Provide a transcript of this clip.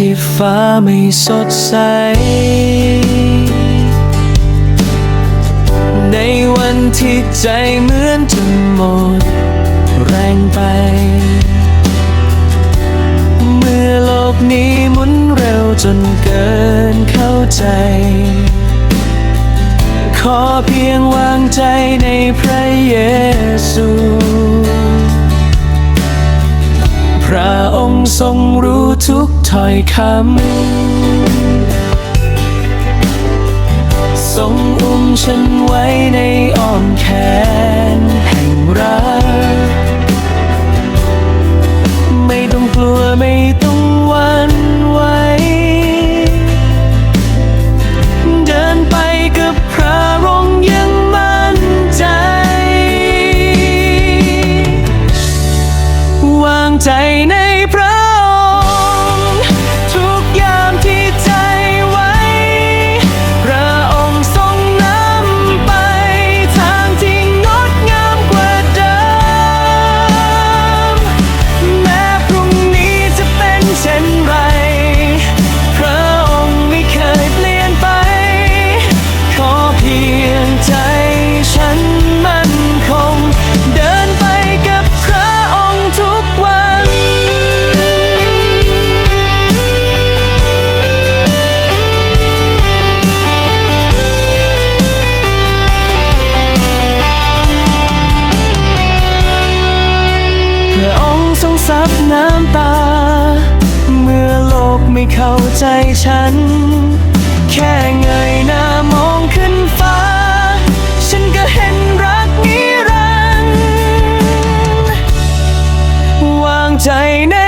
ที่ฟ้าไม่สดใส ในวันที่ใจเหมือนจะหมดแรงไป เมื่อโลกนี้หมุนเร็วจนเกินเข้าใจ ขอเพียงวางใจในพระเยซู พระองค์ทรงรู้ทุกถ้อยคำทรงอุ้มฉัน ยงใจฉันมันคง เดินไปกับพระองค์ทุกวัน พระองค์ทรงซับน้ำตา เมื่อโลกไม่เข้าใจฉัน แค่เงยหน้า mine